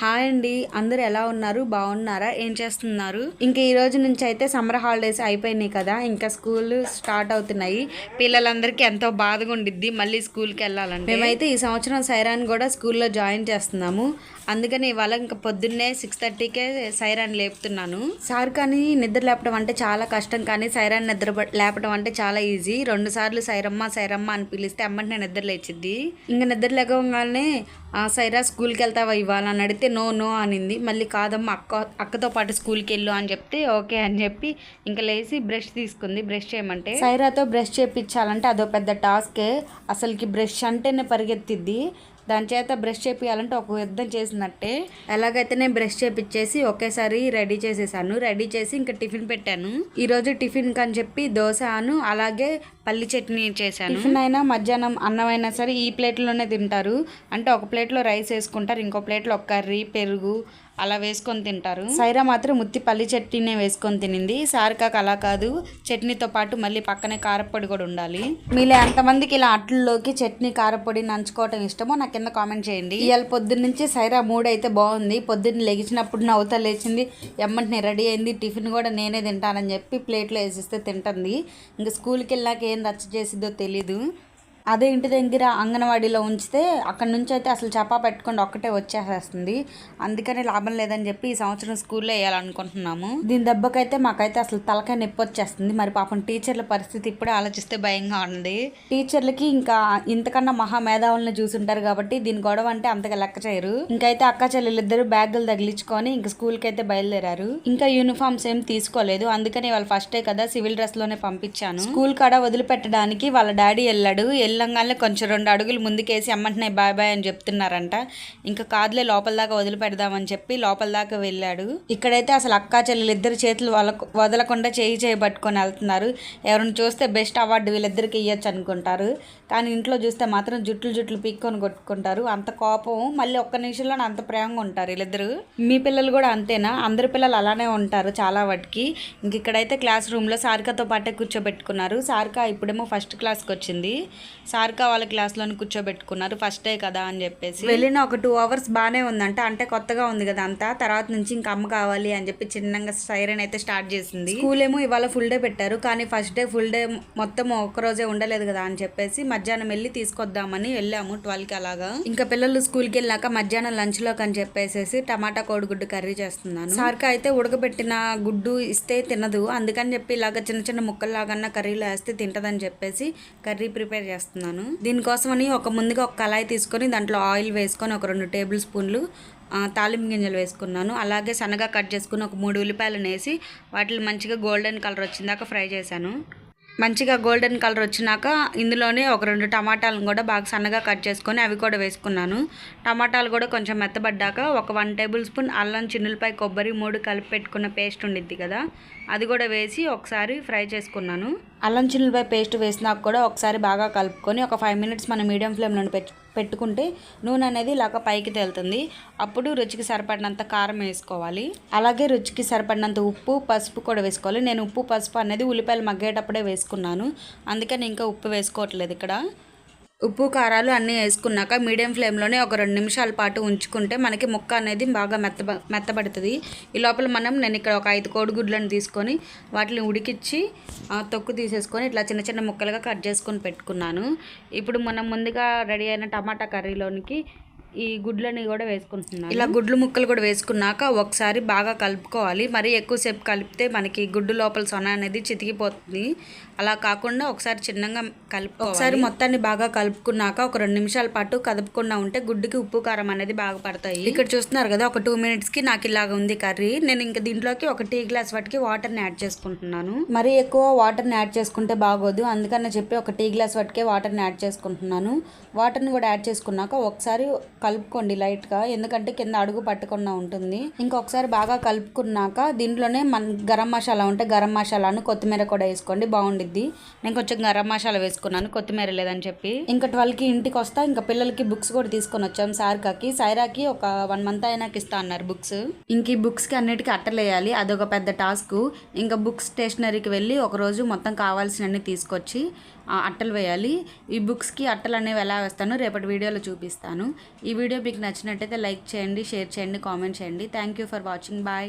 Hi అండి. అందరు ఎలా ఉన్నారు? బాగున్నారా? ఏం చేస్తున్నారు? ఇంకా ఈ రోజు నుంచి అయితే సమ్మర్ హాలిడేస్ అయిపోయినాయి కదా. ఇంకా స్కూల్ స్టార్ట్ అవుతున్నాయి. పిల్లలందరికీ ఎంతో బాధగా ఉండిద్ది మళ్ళీ స్కూల్కి వెళ్ళాలంటే. మేమైతే ఈ సంవత్సరం సైరాన్ కూడా స్కూల్లో జాయిన్ చేస్తున్నాము. అందుకని ఇవాళ ఇంకా పొద్దున్నే సిక్స్ థర్టీకే సైరాన్ లేపుతున్నాను. సార్ కానీ నిద్ర లేపడం అంటే చాలా కష్టం కానీ సైరాన్ నిద్ర లేపడం అంటే చాలా ఈజీ. రెండు సార్లు సైరమ్మ సైరమ్మ అని పిలిస్తే అమ్మంటే నిద్ర లేచిద్ది. ఇంకా నిద్ర లేకగానే సైరా స్కూల్కి వెళ్తావా ఇవాళ? అని అడిగితే నో నో అనింది. మళ్ళీ కాదమ్మా అక్క అక్కతో పాటు స్కూల్కి వెళ్ళు అని చెప్తే ఓకే అని చెప్పి ఇంకా లేచి బ్రష్ తీసుకుంది. బ్రష్ చేయమంటే సైరాతో బ్రష్ చేయించాలంటే అదో పెద్ద టాస్కే. అసలుకి బ్రష్ అంటేనే పరిగెత్తిద్ది. దాని చేత బ్రష్ చేపియాలంటే ఒక యుద్ధం చేసినట్టే ఎలాగైతే నేను బ్రష్ చేపించేసి ఒకేసారి రెడీ చేసేసాను. రెడీ చేసి ఇంకా టిఫిన్ పెట్టాను. ఈరోజు టిఫిన్ అని చెప్పి దోశ అను అలాగే పల్లి చట్నీ చేశాను. టిఫిన్ అయినా మధ్యాహ్నం అన్నం అయినా సరే ఈ ప్లేట్లోనే తింటారు. అంటే ఒక ప్లేట్లో రైస్ వేసుకుంటారు ఇంకో ప్లేట్లో ఒక కర్రీ పెరుగు అలా వేసుకొని తింటారు. సైరా మాత్రం ముత్తి పల్లి చట్నీనే వేసుకొని తినింది. సారికాకు అలా కాదు చట్నీతో పాటు మళ్ళీ పక్కనే కారపొడి కూడా ఉండాలి. మీలో ఎంతమందికి ఇలా అట్లలోకి చట్నీ కారపొడి నంచుకోవటం ఇష్టమో నా కింద కామెంట్ చేయండి. ఇవాళ పొద్దున్న నుంచి సైరా మూడ్ అయితే బాగుంది. పొద్దున్న లెగిచినప్పుడు నవ్వుతా లేచింది. ఎమ్మంటనే రెడీ అయింది. టిఫిన్ కూడా నేనే తింటానని చెప్పి ప్లేట్లో వేసిస్తే తింటుంది. ఇంకా స్కూల్కి వెళ్ళాక ఏం రచ్చ చేసిద్దో తెలీదు. అదే ఇంటి దగ్గర అంగన్వాడీలో ఉంచితే అక్కడ నుంచి అయితే అసలు చపా పెట్టుకుండా ఒక్కటే వచ్చేసేస్తుంది. అందుకని లాభం లేదని చెప్పి ఈ సంవత్సరం స్కూల్లో వేయాలనుకుంటున్నాము. దీని దెబ్బకైతే మాకైతే అసలు తలకాయ నొప్పి వచ్చేస్తుంది. మరి పాపం టీచర్ల పరిస్థితి ఇప్పుడే ఆలోచిస్తే భయంగా ఉంది. టీచర్లకి ఇంకా ఇంతకన్నా మహా మేధావులను చూసుంటారు కాబట్టి దీని గొడవ అంటే అంతగా లెక్క చేయరు. ఇంకైతే అక్క చెల్లెలిద్దరు బ్యాగులు తగిలించుకొని ఇంకా స్కూల్కి అయితే బయలుదేరారు. ఇంకా యూనిఫామ్స్ ఏం తీసుకోలేదు. అందుకని వాళ్ళు ఫస్టే కదా సివిల్ డ్రెస్లోనే పంపించాను. స్కూల్ కాడ వదిలిపెట్టడానికి వాళ్ళ డాడీ వెళ్ళాడు. వెళ్ళంగానే కొంచెం రెండు అడుగులు ముందుకేసి అమ్మంటున్నాయి బాయ్ బాయ్ అని చెప్తున్నారంట. ఇంకా కాదులే లోపల దాకా వదిలిపెడదామని చెప్పి లోపల దాకా వెళ్ళాడు. ఇక్కడైతే అసలు అక్కా చెల్లెలు ఇద్దరు చేతులు వదలకుండా చేయి చేయి పట్టుకొని వెళ్తున్నారు. ఎవరిని చూస్తే బెస్ట్ అవార్డు వీళ్ళిద్దరికి ఇవ్వచ్చు అనుకుంటారు. కానీ ఇంట్లో చూస్తే మాత్రం జుట్లు జుట్లు పీక్కొని కొట్టుకుంటారు. అంత కోపం. మళ్ళీ ఒక్క నిమిషంలో అంత ప్రేమగా ఉంటారు వీళ్ళిద్దరు. మీ పిల్లలు కూడా అంతేనా? అందరి పిల్లలు అలానే ఉంటారు చాలా వాటికి. ఇంక ఇక్కడైతే క్లాస్ రూమ్లో సారికతో పాటే కూర్చోబెట్టుకున్నారు. సారిక ఇప్పుడేమో ఫస్ట్ క్లాస్కి వచ్చింది. సారిక వాళ్ళ క్లాస్లోనే కూర్చోబెట్టుకున్నారు ఫస్ట్ డే కదా అని చెప్పేసి. వెళ్ళిన ఒక టూ అవర్స్ బాగానే ఉందంట. అంటే కొత్తగా ఉంది కదా అంతా. తర్వాత నుంచి ఇంకా అమ్మ కావాలి అని చెప్పి చిన్నగా సైరన్ అయితే స్టార్ట్ చేసింది. స్కూల్ ఏమో ఇవాళ ఫుల్ డే పెట్టారు. కానీ ఫస్ట్ డే ఫుల్ డే మొత్తం ఒక్క రోజే ఉండలేదు కదా అని చెప్పేసి మధ్యాహ్నం వెళ్ళి తీసుకొద్దామని వెళ్ళాము ట్వెల్వ్కి అలాగా. ఇంకా పిల్లలు స్కూల్కి వెళ్ళాక మధ్యాహ్నం లంచ్లోకి అని చెప్పేసి టమాటా కోడిగుడ్డు కర్రీ చేస్తున్నాను. సార్క అయితే ఉడకబెట్టిన గుడ్డు ఇస్తే తినదు. అందుకని చెప్పి ఇలాగ చిన్న చిన్న ముక్కల్లాగన్నా కర్రీలో వేస్తే తింటదని చెప్పేసి కర్రీ ప్రిపేర్ చేస్తున్నాను. దీనికోసమని ఒక ముందుగా ఒక కళాయి తీసుకొని దాంట్లో ఆయిల్ వేసుకొని ఒక రెండు టేబుల్ స్పూన్లు తాలింపు గింజలు వేసుకున్నాను. అలాగే సన్నగా కట్ చేసుకుని ఒక మూడు ఉల్లిపాయలను వేసి వాటిని మంచిగా గోల్డెన్ కలర్ వచ్చిందాక ఫ్రై చేశాను. మంచిగా గోల్డెన్ కలర్ వచ్చినాక ఇందులోనే ఒక రెండు టమాటాలను కూడా బాగా సన్నగా కట్ చేసుకొని అవి కూడా వేసుకున్నాను. టమాటాలు కూడా కొంచెం మెత్తబడ్డాక ఒక వన్ టేబుల్ స్పూన్ అల్లం చిన్నులపై కొబ్బరి మూడు కలిపి పెట్టుకున్న పేస్ట్ ఉండిద్ది కదా అది కూడా వేసి ఒకసారి ఫ్రై చేసుకున్నాను. అల్లం చిన్నులపై పేస్ట్ వేసినాక కూడా ఒకసారి బాగా కలుపుకొని ఒక ఫైవ్ మినిట్స్ మనం మీడియం ఫ్లేమ్లో పెట్టి పెట్టుకుంటే నూనె అనేది ఇలాగ పైకి తేలుతుంది. అప్పుడు రుచికి సరిపడినంత కారం వేసుకోవాలి. అలాగే రుచికి సరిపడినంత ఉప్పు పసుపు కూడా వేసుకోవాలి. నేను ఉప్పు పసుపు అనేది ఉల్లిపాయలు మగ్గేటప్పుడే వేసుకున్నాను. అందుకని ఇంకా ఉప్పు వేసుకోవట్లేదు ఇక్కడ. ఉప్పు కారాలు అన్నీ వేసుకున్నాక మీడియం ఫ్లేమ్లోనే ఒక రెండు నిమిషాల పాటు ఉంచుకుంటే మనకి ముక్క అనేది బాగా మెత్త మెత్తబడుతుంది. ఈ లోపల మనం నేను ఇక్కడ ఒక ఐదు కోడిగుడ్లను తీసుకొని వాటిని ఉడికిచ్చి తొక్కు తీసేసుకొని ఇట్లా చిన్న చిన్న ముక్కలుగా కట్ చేసుకొని పెట్టుకున్నాను. ఇప్పుడు మనం ముందుగా రెడీ అయిన టమాటా కర్రీలోనికి ఈ గుడ్లని కూడా వేసుకుంటున్నాను. ఇలా గుడ్లు ముక్కలు కూడా వేసుకున్నాక ఒకసారి బాగా కలుపుకోవాలి. మరీ ఎక్కువసేపు కలిపితే మనకి గుడ్డు లోపల సొన అనేది చితికిపోతుంది. అలా కాకుండా ఒకసారి చిన్నగా కలుపు ఒకసారి మొత్తాన్ని బాగా కలుపుకున్నాక ఒక రెండు నిమిషాల పాటు కదుపుకుండా ఉంటే గుడ్డుకి ఉప్పు కారం అనేది బాగా పడతాయి. ఇక్కడ చూస్తున్నారు కదా ఒక టూ మినిట్స్కి నాకు ఇలాగ ఉంది కర్రీ. నేను ఇంకా దీంట్లోకి ఒక టీ గ్లాస్ వాటికి వాటర్ని యాడ్ చేసుకుంటున్నాను. మరీ ఎక్కువ వాటర్ని యాడ్ చేసుకుంటే బాగోదు. అందుకని చెప్పి ఒక టీ గ్లాస్ వాటికే వాటర్ని యాడ్ చేసుకుంటున్నాను. వాటర్ని కూడా యాడ్ చేసుకున్నాక ఒకసారి కలుపుకోండి లైట్గా. ఎందుకంటే కింద అడుగు పట్టకుండా ఉంటుంది. ఇంకొకసారి బాగా కలుపుకున్నాక దీంట్లోనే మన గరం మసాలా ఉంటే గరం మసాలాను కొత్తిమీర కూడా వేసుకోండి. బాగుండిద్ది. నేను కొంచెం గరం మసాలా వేసుకున్నాను. కొత్తిమీర లేదని చెప్పి. ఇంకా ట్వెల్వ్కి ఇంటికి వస్తా ఇంకా పిల్లలకి బుక్స్ కూడా తీసుకొని వచ్చాం. సార్కాకి సైరాకి ఒక వన్ మంత్ అయినాకి ఇస్తా అన్నారు బుక్స్. ఇంక ఈ బుక్స్కి అన్నిటికీ అట్టలేయాలి. అదొక పెద్ద టాస్క్. ఇంకా బుక్స్ స్టేషనరీకి వెళ్ళి ఒకరోజు మొత్తం కావాల్సినన్ని తీసుకొచ్చి అట్టలు వేయాలి. ఈ బుక్స్కి అట్టలు అనేవి ఎలా వేస్తాను రేపటి వీడియోలో చూపిస్తాను. ఈ వీడియో మీకు నచ్చినట్టయితే లైక్ చేయండి షేర్ చేయండి కామెంట్ చేయండి. Thank you for watching bye